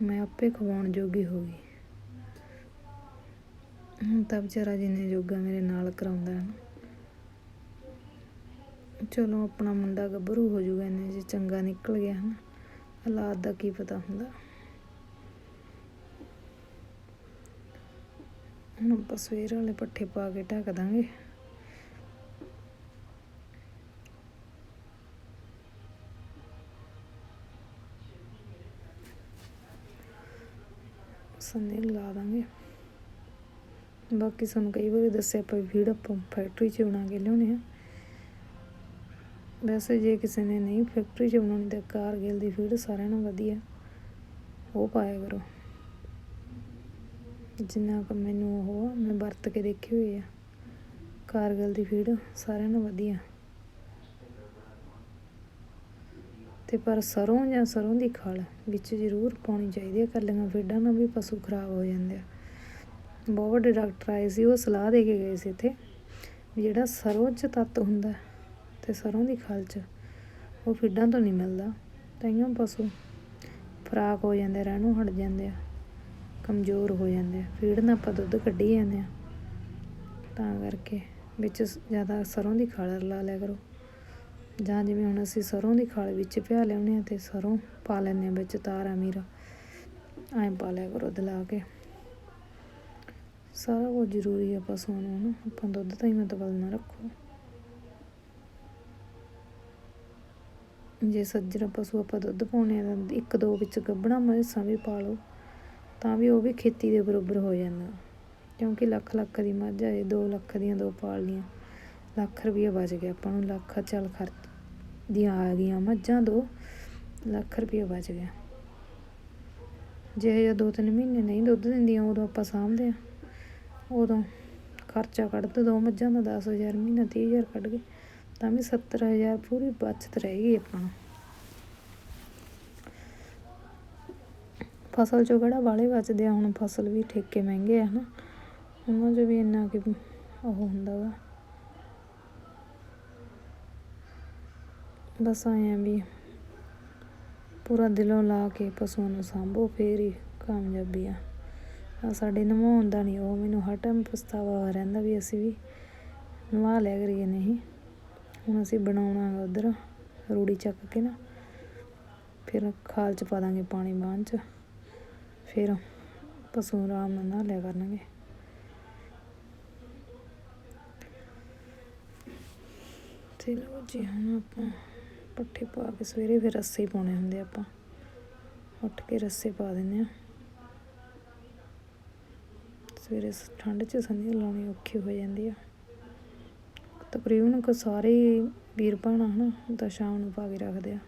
ਮੈਂ ਆਪੇ ਖਵਾਉਣ ਜੋਗੀ ਹੋ ਗਈ। ਹੁਣ ਤਾਂ ਵਿਚਾਰਾ ਜਿੰਨੇ ਜੋਗਾ ਮੇਰੇ ਨਾਲ ਕਰਾਉਂਦਾ ਹੈ ਨਾ। ਚਲੋ, ਆਪਣਾ ਮੁੰਡਾ ਗੱਭਰੂ ਹੋ ਜਾਊਗਾ ਇਹਨੇ ਜੇ ਚੰਗਾ ਨਿਕਲ ਗਿਆ ਹਨਾ ਹਾਲਾਤ ਦਾ ਕੀ ਪਤਾ ਹੁੰਦਾ। ਹੁਣ ਆਪਾਂ ਸਵੇਰ ਵਾਲੇ ਪੱਠੇ ਪਾ ਕੇ ਢੱਕ ਦਾਂਗੇ। ਸੰਨੇ ਲਾ ਦਾਂਗੇ। ਬਾਕੀ ਸਾਨੂੰ ਕਈ ਵਾਰੀ ਦੱਸਿਆ ਆਪਾਂ ਫੀਡ ਆਪਾਂ ਫੈਕਟਰੀ 'ਚ ਬਣਾ ਕੇ ਲਿਆਉਣੇ ਆ। ਵੈਸੇ ਜੇ ਕਿਸੇ ਨੇ ਨਹੀਂ ਫੈਕਟਰੀ 'ਚ ਬਣਾਉਣੀ ਤਾਂ ਕਾਰਗਿਲ ਦੀ ਫੀਡ ਸਾਰਿਆਂ ਨਾਲੋਂ ਵਧੀਆ। ਉਹ ਪਾਇਆ ਕਰੋ। ਜਿੰਨਾ ਕੁ ਮੈਨੂੰ ਉਹ ਮੈਂ ਵਰਤ ਕੇ ਦੇਖੇ ਹੋਏ ਆ। ਕਾਰਗਿਲ ਦੀ ਫੀਡ ਸਾਰਿਆਂ ਨਾਲੋਂ ਵਧੀਆ। ਤੇ ਪਰ ਸਰੋਂ ਜਾਂ ਸਰੋਂ ਦੀ ਖਲ ਵਿੱਚ ਜ਼ਰੂਰ ਪਾਉਣੀ ਚਾਹੀਦੀ ਹੈ ਕੱਲੀਆਂ ਫੀਡਾਂ ਨਾਲ ਵੀ ਪਸ਼ੂ ਖਰਾਬ ਹੋ ਜਾਂਦੇ ਆ। ਬਹੁਤ ਵੱਡੇ ਡਾਕਟਰ ਆਏ ਸੀ, ਉਹ ਸਲਾਹ ਦੇ ਕੇ ਗਏ ਸੀ ਇੱਥੇ ਵੀ ਜਿਹੜਾ ਸਰੋਂ 'ਚ ਤੱਤ ਹੁੰਦਾ ਹੈ ਤੇ ਸਰੋਂ ਦੀ ਖਲ 'ਚ, ਉਹ ਫੀਡਾਂ ਤੋਂ ਨਹੀਂ ਮਿਲਦਾ। ਤਾਈਓ ਪਸ਼ੂ ਫਰਾਕ ਹੋ ਜਾਂਦੇ ਰਹਿਣੋਂ ਹਟ ਜਾਂਦੇ ਆ। ਕਮਜ਼ੋਰ ਹੋ ਜਾਂਦੇ ਆ। ਫੀਡ ਨਾਲ ਆਪਾਂ ਦੁੱਧ ਕੱਢੀ ਜਾਂਦੇ ਆ। ਤਾਂ ਕਰਕੇ ਵਿੱਚ ਜ਼ਿਆਦਾ ਸਰੋਂ ਦੀ ਖਲ ਲਾ ਲਿਆ ਕਰੋ। ਜਾਂ ਜਿਵੇਂ ਹੁਣ ਅਸੀਂ ਸਰੋਂ ਦੀ ਖਲ ਵਿੱਚ ਪਿਆ ਲਿਆਉਂਦੇ ਆ ਤੇ ਸਰੋਂ ਪਾ ਲੈਂਦੇ ਆ ਵਿੱਚ ਤਾਰਾ ਮੀਰਾ ਐਂ ਪਾ ਲਿਆ ਕਰੋ ਦਲਾ ਕੇ। ਸਾਰਾ ਕੁਝ ਜ਼ਰੂਰੀ ਆ ਪਸ਼ੂਆਂ ਨੂੰ ਨਾ। ਆਪਾਂ ਦੁੱਧ ਤਾਂ ਹੀ ਮਤਲਬ ਨਾ ਰੱਖੋ। ਜੇ ਸੱਜਰ ਪਸ਼ੂ ਆਪਾਂ ਦੁੱਧ ਪਾਉਣੇ ਆ ਤਾਂ ਇੱਕ ਦੋ ਵਿੱਚ ਗੱਭਣਾ ਮੱਝਾਂ ਵੀ ਪਾ ਲਓ। ਤਾਂ ਵੀ ਉਹ ਵੀ ਖੇਤੀ ਦੇ ਬਰਾਬਰ ਹੋ ਜਾਂਦਾ। ਕਿਉਂਕਿ ਲੱਖ ਲੱਖ ਦੀ ਮੱਝ ਆ ਇਹ 2 ਲੱਖ ਦੀਆਂ, ਦੋ ਪਾਲ ਲੀਆਂ ਲੱਖ ਰੁਪਈਆ ਬਚ ਗਿਆ। ਆਪਾਂ ਨੂੰ ਲੱਖ, ਚੱਲ ਖਰਚ ਦੀਆਂ ਆ ਗਈਆਂ ਮੱਝਾਂ, ਦੋ ਲੱਖ ਰੁਪਈਆ ਬਚ ਗਿਆ। ਜੇ ਹਜੇ ਦੋ ਤਿੰਨ ਮਹੀਨੇ ਨਹੀਂ ਦੁੱਧ ਦਿੰਦੀਆਂ, ਉਦੋਂ ਆਪਾਂ ਸਾਂਭਦੇ ਆ ਉਦੋਂ ਖਰਚਾ ਕੱਢਦੇ, ਦੋ ਮੱਝਾਂ ਦਾ 10000 ਮਹੀਨਾ 30000 ਕੱਢ ਗਏ ਤਾਂ ਵੀ 70000 ਪੂਰੀ ਬਚਤ ਰਹੇਗੀ ਆਪਾਂ ਨੂੰ। ਫਸਲ ਚੋਂ ਕਿਹੜਾ ਵਾਲੇ ਬਚਦੇ ਆ, ਹੁਣ ਫਸਲ ਵੀ ਠੇਕੇ ਮਹਿੰਗੇ ਆ ਹਨਾ। ਉਹਨਾਂ 'ਚ ਵੀ ਇੰਨਾ ਕਿ ਉਹ ਹੁੰਦਾ ਵਾ। ਬਸ ਆਏ ਵੀ ਪੂਰਾ ਦਿਲੋਂ ਲਾ ਕੇ ਪਸ਼ੂਆਂ ਨੂੰ ਸਾਂਭੋ, ਫੇਰ ਹੀ ਕਾਮਯਾਬੀ ਆ। ਆ ਸਾਡੇ ਨਵਾਉਣ ਦਾ ਨਹੀਂ, ਉਹ ਮੈਨੂੰ ਹਰ ਟਾਈਮ ਪਛਤਾਵਾ ਰਹਿੰਦਾ ਵੀ ਅਸੀਂ ਵੀ ਨਵਾ ਲਿਆ ਕਰੀਏ ਨਹੀਂ। ਹੁਣ ਅਸੀਂ ਬਣਾਉਣਾ ਗਾ ਉਧਰ, ਰੂੜੀ ਚੱਕ ਕੇ ਨਾ, ਫਿਰ ਖਾਲ ਚ ਪਾ ਦਾਂਗੇ ਪਾਣੀ ਬਾਂਹ ਚ। ਫਿਰ ਪਸ਼ੂ ਆਰਾਮ ਨਾਲ ਨਹਾ ਕਰਨਗੇ। ਚਲੋ ਜੀ, ਹੁਣ ਆਪਾਂ ਪੱਠੇ ਪਾ ਕੇ ਸਵੇਰੇ ਫਿਰ ਰੱਸੇ ਪਾਉਣੇ ਹੁੰਦੇ ਆਪਾਂ। ਉੱਠ ਕੇ ਰੱਸੇ ਪਾ ਦਿੰਦੇ ਆ। ਸਵੇਰੇ ਸ- ਠੰਡ 'ਚ ਸੰਧੀ ਲਾਉਣੀ ਔਖੀ ਹੋ ਜਾਂਦੀ ਆ। ਤਕਰੀਬਨ ਕੋ ਸਾਰੇ ਵੀਰ ਭਾਣਾ ਹਨਾ ਤਾਂ ਸ਼ਾਮ ਨੂੰ ਪਾ ਕੇ ਰੱਖਦੇ ਆ।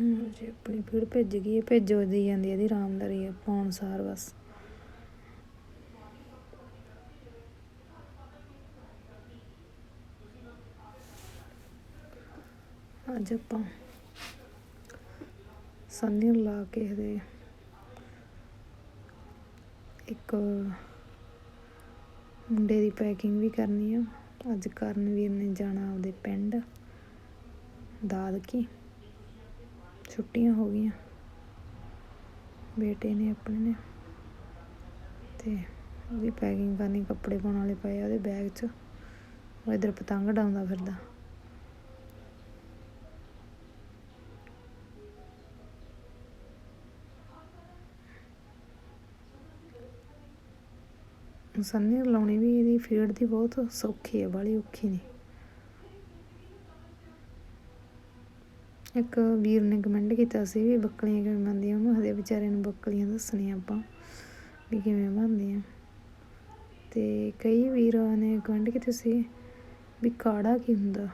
ਜੀ ਆਪਣੀ ਭੀੜ ਭੇਜ ਗਈ ਹੈ, ਭੇਜੋ ਦੀ ਜਾਂਦੀ ਇਹਦੀ ਆਰਾਮਦਾਰੀ ਹੈ, ਪਾਉਣ ਸਾਰ ਬਸ। ਅੱਜ ਆਪਾਂ ਸੰਨੀ ਲਾ ਕੇ ਇਹਦੇ ਇੱਕ ਮੁੰਡੇ ਦੀ ਪੈਕਿੰਗ ਵੀ ਕਰਨੀ ਆ। ਅੱਜ ਕਰਨਵੀਰ ਨੇ ਜਾਣਾ ਆਪਦੇ ਪਿੰਡ, ਦਾਦਕੀ। ਛੁੱਟੀਆਂ ਹੋ ਗਈਆਂ। ਬੇਟੇ ਨੇ ਆਪਣੇ ਨੇ ਤੇ ਉਹਦੀ ਪੈਕਿੰਗ ਕਰਨੀ, ਕੱਪੜੇ ਪਾਉਣ ਵਾਲੇ ਪਏ ਆ ਉਹਦੇ ਬੈਗ 'ਚ। ਉਹ ਇਧਰ ਪਤੰਗ ਡਾਉਂਦਾ ਫਿਰਦਾ। ਸੰਨੀ ਲਾਉਣੀ ਵੀ ਇਹਦੀ ਫੀਡ ਦੀ ਬਹੁਤ ਸੌਖੀ ਹੈ ਬਾਲੀ ਔਖੀ ਨਹੀਂ ਇੱਕ ਵੀਰ ਨੇ ਕਮੈਂਟ ਕੀਤਾ ਸੀ ਵੀ ਬੱਕਲੀਆਂ ਕਿਵੇਂ ਬਣਦੀਆਂ, ਉਹਨੂੰ ਹਦੇ ਵਿਚਾਰੇ ਨੂੰ ਬੱਕਲੀਆਂ ਦੱਸਣੀਆਂ ਆਪਾਂ ਵੀ ਕਿਵੇਂ ਬਣਦੀਆਂ। ਤੇ ਕਈ ਵੀਰਾਂ ਨੇ ਕਮੈਂਟ ਕੀਤੇ ਸੀ ਵੀ ਕਾੜਾ ਕੀ ਹੁੰਦਾ,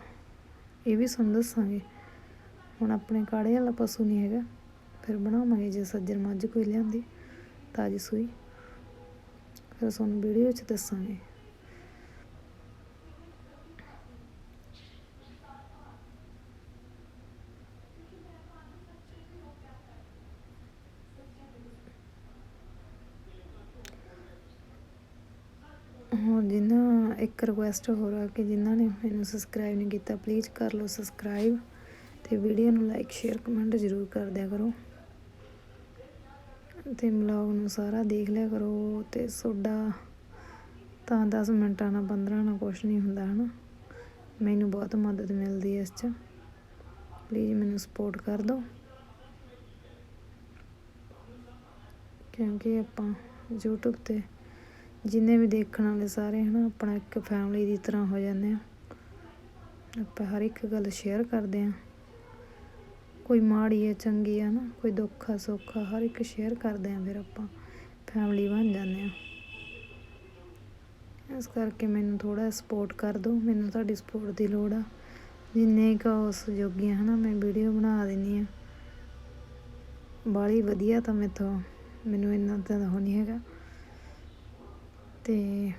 ਇਹ ਵੀ ਤੁਹਾਨੂੰ ਦੱਸਾਂਗੇ। ਹੁਣ ਆਪਣੇ ਕਾੜੇ ਵਾਲਾ ਪਸ਼ੂ ਨਹੀਂ ਹੈਗਾ, ਫਿਰ ਬਣਾਵਾਂਗੇ ਜੇ ਸੱਜਣ ਮੱਝ ਕੋਈ ਲਿਆਂਦੀ, ਤਾਜੀ ਸੂਈ। ਫਿਰ ਤੁਹਾਨੂੰ ਵੀਡੀਓ 'ਚ ਦੱਸਾਂਗੇ ਹੋਰ ਜਿਨ੍ਹਾਂ ਇੱਕ ਰਿਕੁਐਸਟ ਹੋਰ ਆ ਕਿ ਜਿਨ੍ਹਾਂ ਨੇ ਮੈਨੂੰ ਸਬਸਕ੍ਰਾਈਬ ਨਹੀਂ ਕੀਤਾ ਪਲੀਜ਼ ਕਰ ਲਓ ਸਬਸਕ੍ਰਾਈਬ ਤੇ ਵੀਡੀਓ ਨੂੰ ਲਾਈਕ ਸ਼ੇਅਰ ਕਮੈਂਟ ਜ਼ਰੂਰ ਕਰ ਦਿਆ ਕਰੋ। ਤੇ ਵਲੌਗ ਨੂੰ ਸਾਰਾ ਦੇਖ ਲਿਆ ਕਰੋ ਤੇ ਤੁਹਾਡਾ ਤਾਂ 10 ਮਿੰਟਾਂ ਨਾਲ 15 ਨਾਲ ਕੁਛ ਨਹੀਂ ਹੁੰਦਾ, ਹਨਾ? ਮੈਨੂੰ ਬਹੁਤ ਮਦਦ ਮਿਲਦੀ ਹੈ ਇਸ 'ਚ। ਪਲੀਜ਼ ਮੈਨੂੰ ਸਪੋਰਟ ਕਰ ਦਿਓ। ਕਿਉਂਕਿ ਆਪਾਂ YouTube ਤੇ ਜਿੰਨੇ ਵੀ ਦੇਖਣ ਵਾਲੇ ਸਾਰੇ, ਹਨਾ, ਆਪਣਾ ਇੱਕ ਫੈਮਿਲੀ ਦੀ ਤਰ੍ਹਾਂ ਹੋ ਜਾਂਦੇ ਆ। ਆਪਾਂ ਹਰ ਇੱਕ ਗੱਲ ਸ਼ੇਅਰ ਕਰਦੇ ਆ। ਕੋਈ ਮਾੜੀ ਹੈ ਚੰਗੀ ਹੈ ਨਾ ਕੋਈ ਦੁੱਖ ਆ, ਸੁੱਖ ਆ, ਹਰ ਇੱਕ ਸ਼ੇਅਰ ਕਰਦੇ ਆ, ਫਿਰ ਆਪਾਂ ਫੈਮਿਲੀ ਬਣ ਜਾਂਦੇ ਆ। ਇਸ ਕਰਕੇ ਮੈਨੂੰ ਥੋੜਾ ਸਪੋਰਟ ਕਰ ਦਿਓ, ਮੈਨੂੰ ਤੁਹਾਡੀ ਸਪੋਰਟ ਦੀ ਲੋੜ ਆ। ਜਿੰਨੇ ਕੁ ਉਸ ਜੋਗੀਆਂ, ਹਨਾ, ਮੈਂ ਵੀਡੀਓ ਬਣਾ ਦਿੰਨੀ ਆ। ਬਾਲੀ ਵਧੀਆ ਤਾਂ ਮੈਥੋਂ, ਮੈਨੂੰ ਇੰਨਾ ਤਾਂ ਉਹ ਨਹੀਂ ਹੈਗਾ। ਤੇ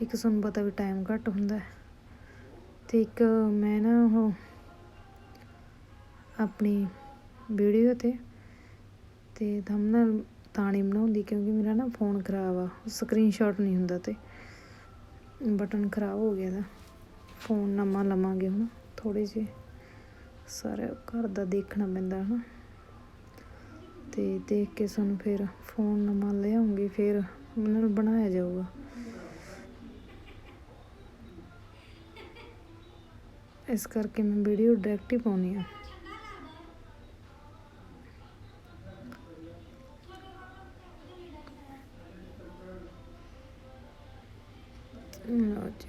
ਇੱਕ ਤੁਹਾਨੂੰ ਪਤਾ ਵੀ ਟਾਈਮ ਘੱਟ ਹੁੰਦਾ ਹੈ ਤੇ ਇੱਕ ਮੈਂ ਨਾ ਉਹ ਆਪਣੀ ਵੀਡੀਓ ਤੇ ਤੇ ਥੰਬਨੇਲ ਤਾਂ ਨਹੀਂ ਬਣਾਉਂਦੀ ਕਿਉਂਕਿ ਮੇਰਾ ਨਾ ਫੋਨ ਖਰਾਬ ਆ ਸਕਰੀਨਸ਼ਾਟ ਨਹੀਂ ਹੁੰਦਾ ਤੇ ਬਟਨ ਖਰਾਬ ਹੋ ਗਿਆ ਦਾ ਫੋਨ ਨਵਾਂ ਲਵਾਂਗੇ ਹੁਣ ਥੋੜੇ ਜਿਹੇ ਸਾਰੇ ਘਰ ਦਾ ਦੇਖਣਾ ਪੈਂਦਾ ਹਨਾ। ਤੇ ਦੇਖ ਕੇ ਸਾਨੂੰ ਫਿਰ ਫੋਨ ਨਵਾਂ ਲਿਆਉਂਗੇ, ਫਿਰ ਨਾਲ ਬਣਾਇਆ ਜਾਊਗਾ। ਇਸ ਕਰਕੇ ਮੈਂ ਵੀਡੀਓ ਡਾਇਰੈਕਟ ਹੀ ਪਾਉਣੀ ਆ।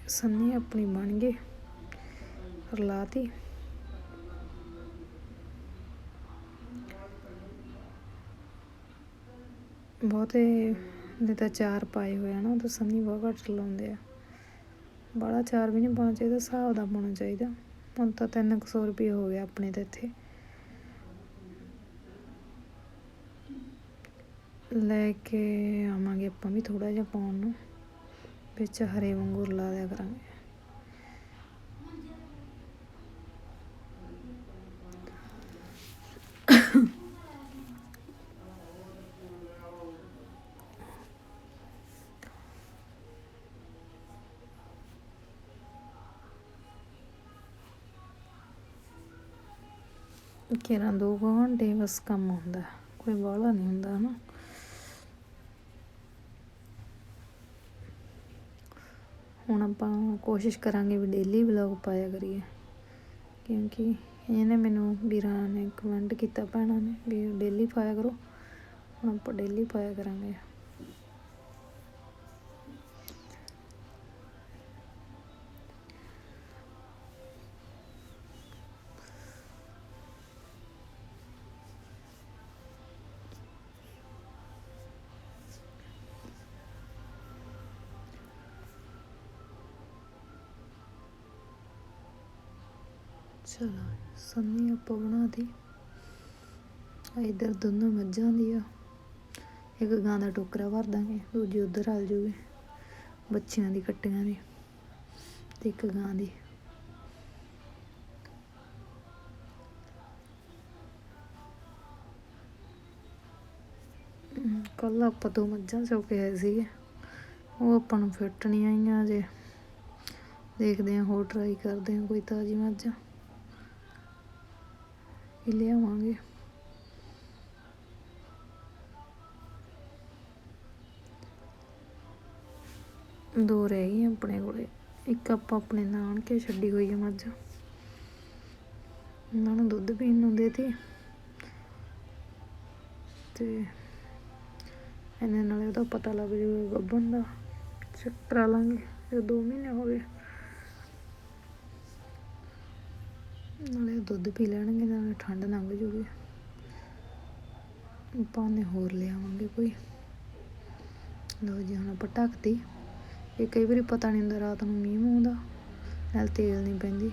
ਸੰਨੀ ਆਪਣੀ ਬਣ ਗਈ। ਰਲਾਤੀ ਬਹੁਤੇ ਦੇ ਤਾਂ ਚਾਰ ਪਾਏ ਹੋਏ ਆ ਨਾ, ਉਹ ਤਾਂ ਸੰਨੀ ਬਹੁਤ ਘੱਟ ਲਾਉਂਦੇ ਆ। ਬੜਾ ਚਾਰ ਵੀ ਨਹੀਂ ਪਾਉਣਾ ਚਾਹੀਦਾ, ਹਿਸਾਬ ਦਾ ਪਾਉਣਾ ਚਾਹੀਦਾ। ਹੁਣ ਤਾਂ 300 ਰੁਪਏ ਹੋ ਗਿਆ ਆਪਣੇ ਤਾਂ ਇੱਥੇ। ਲੈ ਕੇ ਆਵਾਂਗੇ ਆਪਾਂ ਵੀ ਥੋੜਾ ਜਿਹਾ ਪਾਉਣ ਨੂੰ। ਵਿੱਚ ਹਰੇ ਵਾਂਗੂ ਲਾ ਦਿਆ ਕਰਾਂਗੇ। ਕਿਰਾਂ ਦੋ ਕੁ ਘੰਟੇ ਬਸ ਕੰਮ ਹੁੰਦਾ ਕੋਈ ਬਾਹਲਾ ਨਹੀਂ ਹੁੰਦਾ, ਹਨਾ। ਹੁਣ ਆਪਾਂ ਕੋਸ਼ਿਸ਼ ਕਰਾਂਗੇ ਵੀ ਡੇਲੀ ਵਲੌਗ ਪਾਇਆ ਕਰੀਏ। ਕਿਉਂਕਿ ਇਹਨੇ ਮੈਨੂੰ ਵੀਰਾਂ ਨੇ ਕਮੈਂਟ ਕੀਤਾ, ਭੈਣਾਂ ਨੇ ਵੀ ਡੇਲੀ ਪਾਇਆ ਕਰੋ। ਹੁਣ ਆਪਾਂ ਡੇਲੀ ਪਾਇਆ ਕਰਾਂਗੇ। ਚਲੋ ਸੰਨੀ ਆਪਾਂ ਬਣਾ ਦੀ ਇਧਰ ਦੋਨੋਂ ਮੱਝਾਂ ਦੀ ਆ। ਇੱਕ ਗਾਂ ਦਾ ਟੋਕਰਾ ਭਰ ਦਾਂਗੇ, ਦੂਜੀ ਉਧਰ ਆ ਜੂਗੀ, ਬੱਚਿਆਂ ਦੀ ਕੱਟੀਆਂ ਦੀ ਤੇ ਇੱਕ ਗਾਂ ਦੀ। ਕੱਲ ਆਪਾਂ ਦੋ ਮੱਝਾਂ ਚੋ ਕੇ ਆਏ ਸੀਗੇ। ਉਹ ਆਪਾਂ ਨੂੰ ਫਿੱਟ ਨਹੀਂ ਆਈਆਂ ਜੇ ਦੇਖਦੇ ਹਾਂ, ਹੋਰ ਟਰਾਈ ਕਰਦੇ ਹਾਂ ਕੋਈ ਤਾਜੀ ਮੱਝਾਂ। ਇਹ ਲਿਆਵਾਂਗੇ। ਦੋ ਰਹਿ ਗਈਆਂ ਆਪਣੇ ਕੋਲੇ। ਇੱਕ ਆਪਾਂ ਆਪਣੇ ਨਾਨਕੇ ਛੱਡੀ ਹੋਈ ਹੈ ਮੱਝ। ਉਹਨਾਂ ਨੂੰ ਦੁੱਧ ਪੀਣ ਨੂੰ ਦੇਤੀ। ਤੇ ਇਹਨਾਂ ਨਾਲੇ ਉਹਦਾ ਪਤਾ ਲੱਗ ਜੂਗਾ ਗੱਭਣ ਦਾ। ਚੈੱਕ ਕਰਾ ਲਾਂਗੇ। ਇਹ 2 ਮਹੀਨੇ ਹੋ ਗਏ। ਨਾਲੇ ਦੁੱਧ ਪੀ ਲੈਣਗੇ, ਨਾਲੇ ਠੰਡ ਲੰਘ ਜੂਗੀ। ਪਾਣੇ ਹੋਰ ਲਿਆਵਾਂਗੇ ਕੋਈ। ਲੋ ਜੀ, ਹੁਣ ਆਪਾਂ ਢੱਕਤੀ। ਇਹ ਕਈ ਵਾਰੀ ਪਤਾ ਨਹੀਂ ਹੁੰਦਾ ਰਾਤ ਨੂੰ ਮੀਂਹ ਮੂੰਹ ਦਾ ਨਾਲ ਤੇਲ ਨਹੀਂ ਪੈਂਦੀ।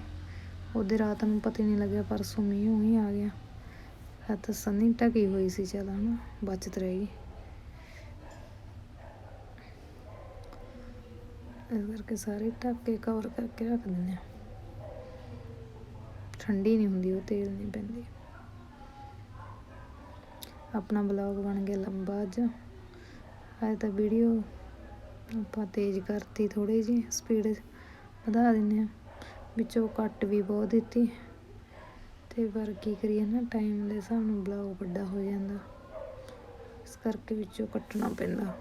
ਉਹਦੇ ਰਾਤ ਨੂੰ ਪਤਾ ਹੀ ਨਹੀਂ ਲੱਗਿਆ, ਪਰਸੋਂ ਮੀਂਹ ਉਹੀ ਆ ਗਿਆ। ਹੱਥ ਸੰਨੀ ਢਕੀ ਹੋਈ ਸੀ, ਚੱਲ ਹਨਾ, ਬਚਤ ਰਹੀ ਇਸ ਕਰਕੇ ਸਾਰੇ ਢੱਕ ਕੇ ਕਵਰ ਕਰਕੇ ਰੱਖ ਦਿੰਦੇ ਆ। ਠੰਡੀ ਨਹੀਂ ਹੁੰਦੀ, ਉਹ ਤੇਲ ਨਹੀਂ ਪੈਂਦੀ। ਆਪਣਾ ਬਲੌਗ ਬਣ ਗਿਆ ਲੰਬਾ ਅੱਜ। ਅੱਜ ਤਾਂ ਵੀਡੀਓ ਆਪਾਂ ਤੇਜ਼ ਕਰਤੀ ਥੋੜੀ ਜੀ ਸਪੀਡ ਵਧਾ ਦਿੰਨੇ ਆ ਵਿੱਚੋਂ ਕੱਟ ਵੀ ਬਹੁਤ ਦਿੱਤੀ। ਤੇ ਪਰ ਕੀ ਕਰੀਏ ਨਾ ਟਾਈਮ ਦੇ ਹਿਸਾਬ ਨਾਲ ਬਲੌਗ ਵੱਡਾ ਹੋ ਜਾਂਦਾ। ਇਸ ਕਰਕੇ ਵਿੱਚੋਂ ਕੱਟਣਾ ਪੈਂਦਾ।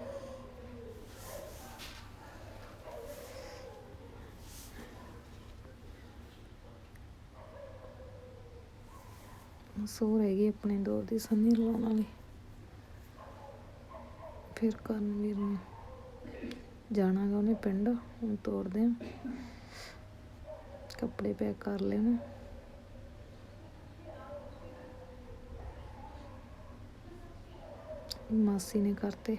ਸੋ ਰਹਿ ਗਈ ਆਪਣੇ ਦੌਰ ਦੀ ਸੰਨੀ ਲਾਉਣ ਵਾਲੀ। ਫਿਰ ਕਰਨ ਵੀਰ ਨੇ ਜਾਣਾ ਗਾ ਉਹਨੇ ਪਿੰਡ, ਹੁਣ ਤੋਰਦੇ ਆ। ਕੱਪੜੇ ਪੈਕ ਕਰ ਲਏ ਨੇ ਮਾਸੀ ਨੇ ਕਰਤੇ।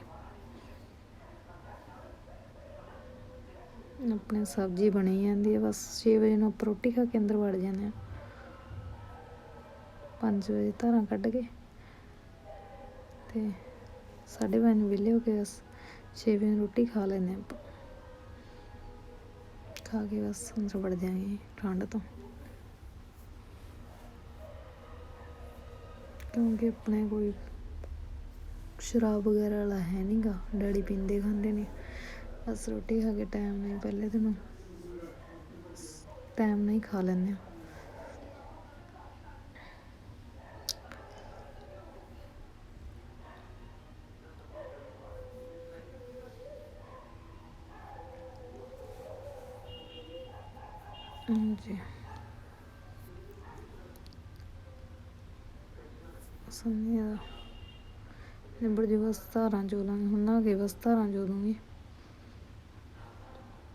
ਆਪਣੇ ਸਬਜ਼ੀ ਬਣੀ ਜਾਂਦੀ ਹੈ ਬਸ 6 ਵਜੇ ਨੂੰ ਆਪਾਂ ਰੋਟੀ ਖਾ ਕੇ ਅੰਦਰ ਵੜ ਜਾਂਦੇ ਆ। 5 ਵਜੇ ਧਾਰਾਂ ਕੱਢ ਕੇ ਤੇ ਸਾਢੇ ਪੰਜ ਵਿਹਲੇ ਹੋ ਕੇ ਬਸ 6 ਵਜੇ ਨੂੰ ਰੋਟੀ ਖਾ ਲੈਂਦੇ ਆਪਾਂ। ਖਾ ਕੇ ਬਸ ਅੰਦਰ ਵੜ ਜਾਵਾਂਗੇ ਠੰਡ ਤੋਂ। ਕਿਉਂਕਿ ਆਪਣੇ ਕੋਈ ਸ਼ਰਾਬ ਵਗੈਰਾ ਵਾਲਾ ਹੈ ਨਹੀਂਗਾ ਡੈਡੀ ਪੀਂਦੇ ਖਾਂਦੇ ਨੇ। ਬਸ ਰੋਟੀ ਖਾ ਕੇ ਟਾਈਮ ਨਹੀਂ, ਪਹਿਲੇ ਦਿਨੋਂ ਟਾਈਮ ਨਹੀਂ ਖਾ ਲੈਂਦੇ ਹਾਂਜੀ। ਸੰਨਿਆ ਨੰਬਰ ਜੀ ਬਸ ਧਾਰਾਂ ਚੋ ਲਾਂਗੇ। ਹੁਣ ਨਾ ਕੇ ਬਸ ਧਾਰਾਂ ਚੋ ਦੂੰਗੀ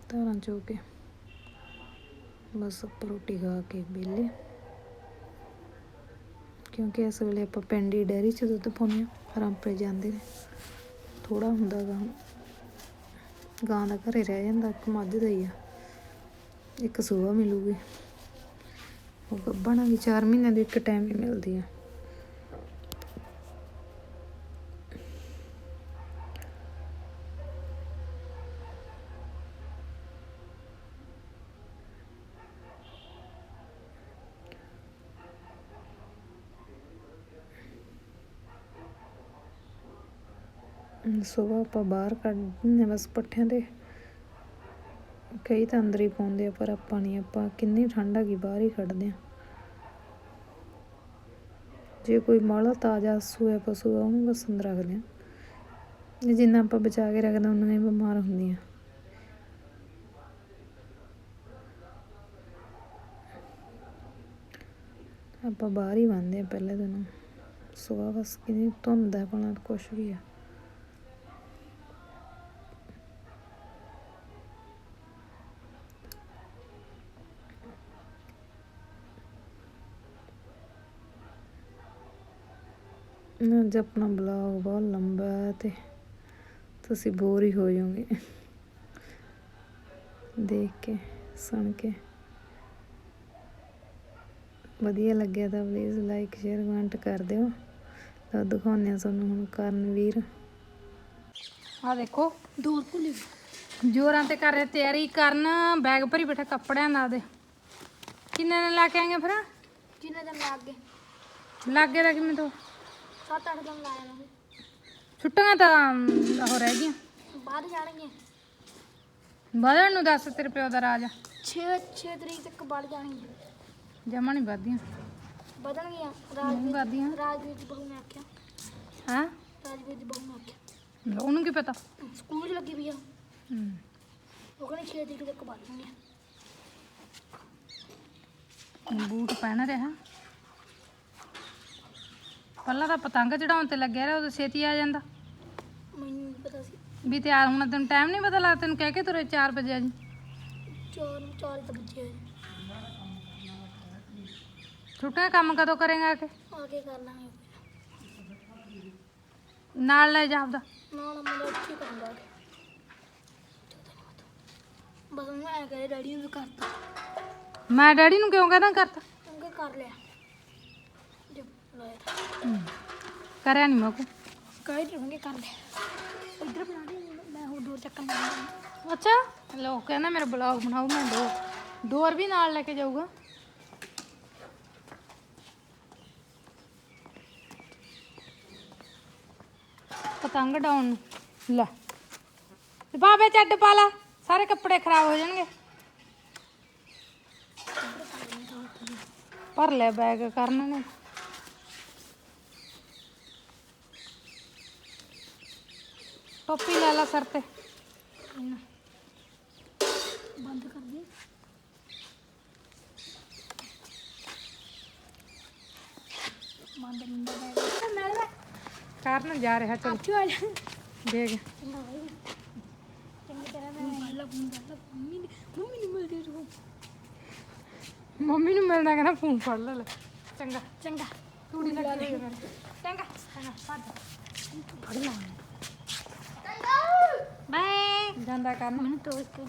ਧਾਰਾਂ ਚੋ ਕੇ ਬਸ ਆਪਾਂ ਰੋਟੀ ਖਾ ਕੇ ਵਿਹਲੇ। ਕਿਉਂਕਿ ਇਸ ਵੇਲੇ ਆਪਾਂ ਪਿੰਡ ਹੀ ਡੈਰੀ 'ਚ ਦੁੱਧ ਪਾਉਂਦੇ ਹਾਂ, ਰਾਮਪੁਰੇ ਜਾਂਦੇ ਨੇ। ਥੋੜਾ ਹੁੰਦਾ ਗਾ। ਗਾਂ ਦਾ ਘਰੇ ਰਹਿ ਜਾਂਦਾ ਇੱਕ ਮੱਝ ਦਾ ਹੀ ਆ। ਇੱਕ ਸੂਆ ਮਿਲੂਗੀ। ਉਹ ਗੱਬਣਾਗੀ 4 ਮਹੀਨਿਆਂ ਦੀ ਇੱਕ ਟਾਈਮ ਹੀ ਮਿਲਦੀ ਆ। ਸੁਬਹ ਆਪਾਂ ਬਾਹਰ ਕੱਢਨੇ ਬਸ ਪੱਠਿਆਂ ਤੇ। ਕਈ ਤਾਂ ਅੰਦਰ ਹੀ ਪਾਉਂਦੇ ਆ, ਪਰ ਆਪਾਂ ਨਹੀਂ ਆਪਾਂ ਕਿੰਨੀ ਠੰਡ ਹੈਗੀ, ਬਾਹਰ ਹੀ ਕੱਢਦੇ ਆ ਜੇ ਕੋਈ ਮਾੜਾ ਤਾਜ਼ਾ ਸੂਆ ਪਸ਼ੂ ਆ ਉਹਨੂੰ ਬਸ ਅੰਦਰ ਰੱਖਦੇ ਆ ਜਿੰਨਾ ਆਪਾਂ ਬਚਾ ਕੇ ਰੱਖਦੇ ਉਹਨਾਂ ਹੀ ਬਿਮਾਰ ਹੁੰਦੀਆਂ। ਆਪਾਂ ਬਾਹਰ ਹੀ ਬੰਨਦੇ ਆ ਪਹਿਲੇ ਦਿਨ। ਸੁਬਹ ਬਸ ਕਿੰਨੀ ਧੁੰਦ ਹੈ, ਭਲਾ ਕੁਛ ਵੀ ਆ ਅੱਜ ਆਪਣਾ ਬਲੌਗ ਬਹੁਤ ਲੰਬਾ ਹੈ ਤੇ ਤੁਸੀਂ ਬੋਰ ਹੀ ਹੋ ਜਾਓਗੇ। ਦੇਖ ਕੇ ਸੁਣ ਕੇ। ਵਧੀਆ ਲੱਗਿਆ ਤਾਂ ਪਲੀਜ਼ ਲਾਈਕ ਸ਼ੇਅਰ ਕਮੈਂਟ ਕਰ ਦਿਓ। ਤਾਂ ਦਿਖਾਉਂਦੇ ਹਾਂ ਤੁਹਾਨੂੰ ਹੁਣ ਕਰਨਵੀਰ। ਆ ਦੇਖੋ ਦੂਰ ਭੁੱਲੀ ਜੋਰਾਂ ਤੇ ਕਰ ਰਹੇ ਤਿਆਰੀ ਕਰਨ। ਬੈਗ ਭਰੀ ਬੈਠਾ ਕੱਪੜਿਆਂ ਦਾ ਦੇ ਕਿੰਨੇ ਨੇ ਲਾ ਕੇ ਆਏਗੇ ਫਿਰ? ਕਿੰਨੇ ਦਿਨ ਲੱਗ ਗਏ? ਲੱਗੇ ਦਾ ਕਿਵੇਂ ਤੋਂ? 7-8 ਦਿਨ ਲਾਇਆ ਨਾ ਛੁੱਟੀਆਂ ਤਾਂ ਅਮ, ਉਹ ਰਹਿ ਗਈਆਂ। ਬਾਅਦ ਜਾਣਗੇ ਵਧਣ ਨੂੰ ਦੱਸ ਤੇਰੇ ਪਿਓ ਦਾ ਰਾਜ। 6 6 ਤਰੀਕ ਤੱਕ ਵੱਧ ਜਾਣਗੇ ਜਮਾ ਨਹੀਂ ਵਧਦੀਆਂ। ਵਧਣਗੀਆਂ। ਨਹੀਂ ਰਾਜਵੀਰ ਵਧਦੀਆਂ। ਰਾਜਵੀਰ ਦੀ ਬਹੂ ਨੇ ਆਖਿਆ। ਹਾਂ? ਰਾਜਵੀਰ ਦੀ ਬਹੂ ਨੇ ਆਖਿਆ। ਉਹਨੂੰ ਕੀ ਪਤਾ? ਸਕੂਲ 'ਚ ਲੱਗੀ ਵੀ ਆ। ਹਮ, ਉਹ ਕਹਿੰਦੀ 6 ਤਰੀਕ ਤੱਕ ਵੱਧ ਜਾਣਗੀਆਂ। ਬੂਟ ਪਹਿਨ ਰਿਹਾ। ਪਹਿਲਾਂ ਤਾਂ ਪਤੰਗ ਚੜਾਉਣ ਤੇ ਲੱਗਿਆ ਰਿਹਾ ਉਦੋਂ ਛੇਤੀ ਆ ਜਾਂਦਾ। ਮੈਨੂੰ ਨਹੀਂ ਪਤਾ ਸੀ। ਵੀ ਤਿਆਰ ਹੋਣਾ ਤੈਨੂੰ ਟਾਈਮ ਨਹੀਂ ਪਤਾ ਲੱਗਦਾ ਤੈਨੂੰ ਕਹਿ ਕੇ ਤੁਰੇ 4 ਵਜੇ ਆ ਜੀ। ਚਾਰ ਨੂੰ ਚਾਰ ਤਾਂ ਬੱਜੇ ਹੋਏ ਛੁੱਟੀਆਂ ਕੰਮ ਕਦੋਂ ਕਰੇਗਾ ਆ ਕੇ? ਆ ਕੇ ਕਰ ਲਾਂਗੇ। ਨਾਲ ਲੈ ਜਾ ਆਪਦਾ। ਨਾ ਨਾ ਮੈਂ ਉੱਥੇ ਹੀ ਕਰੂੰਗਾ ਆ ਕੇ। ਬਸ ਮੈਂ ਐ ਕਰੇ ਡੈਡੀ ਨੂੰ ਵੀ ਕਰਤਾ। ਮੈਂ ਡੈਡੀ ਨੂੰ ਕਿਉਂ ਕਹਦਾ ਕਰਤਾ? ਕਰ ਲਿਆ। ਕਰਿਆ ਨਹੀਂ ਮੈਂ ਕੋ ਕਹੇ ਤੇ ਕਰ ਲਿਆ ਇੱਧਰ ਬਣਾ ਦੇ ਮੈਂ ਹੋਰ ਦੋ ਚੱਕਰ ਲਾਉਂਗਾ ਅੱਛਾ ਲੋ ਕਹਿੰਦਾ ਮੇਰਾ ਬਲੌਗ ਬਣਾਓ ਮੈਂ ਦੋ ਡੋਰ ਵੀ ਨਾਲ ਲੈ ਕੇ ਜਾਊਗਾ ਪਤੰਗ ਡਾਉਣ ਨੂੰ ਲੈ ਤੇ ਬਾਬੇ ਚੱਡ ਪਾ ਲਾ ਸਾਰੇ ਕੱਪੜੇ ਖਰਾਬ ਹੋ ਜਾਣਗੇ ਭਰ ਲੈ ਬੈਗ ਕਰਨ ਨੇ ਟੋਪੀ ਲੈ ਲਾ ਸਰ ਤੇ ਬੰਦ ਕਰ ਦੇ। ਬੰਦ ਨਹੀਂ ਕਰਦਾ ਮੈਂ ਕਰਨ ਜਾ ਰਿਹਾ ਚਲ। ਦੇਖ। ਚੰਗਾ ਤਰ੍ਹਾਂ ਮੈਂ ਗੱਲ ਗੱਲ ਮੰਮੀ ਨੇ ਮੰਮੀ ਨੂੰ ਮਿਲਦੀ ਰਹੋ ਮੰਮੀ ਨੂੰ ਮਿਲਣਾ ਕਹਿੰਦਾ ਫੋਨ ਫੜ ਲੈ ਲੈ। ਚੰਗਾ। ਚੰਗਾ। ਤੂੜੀ ਲੱਗੀ। ਚੰਗਾ। ਚੰਗਾ। ਭੱਜ ਫੜ ਲਾ। ਬਾਏ ਜਾਂਦਾ ਕਰਨ ਮੈਨੂੰ ਤੋੜ ਕੇ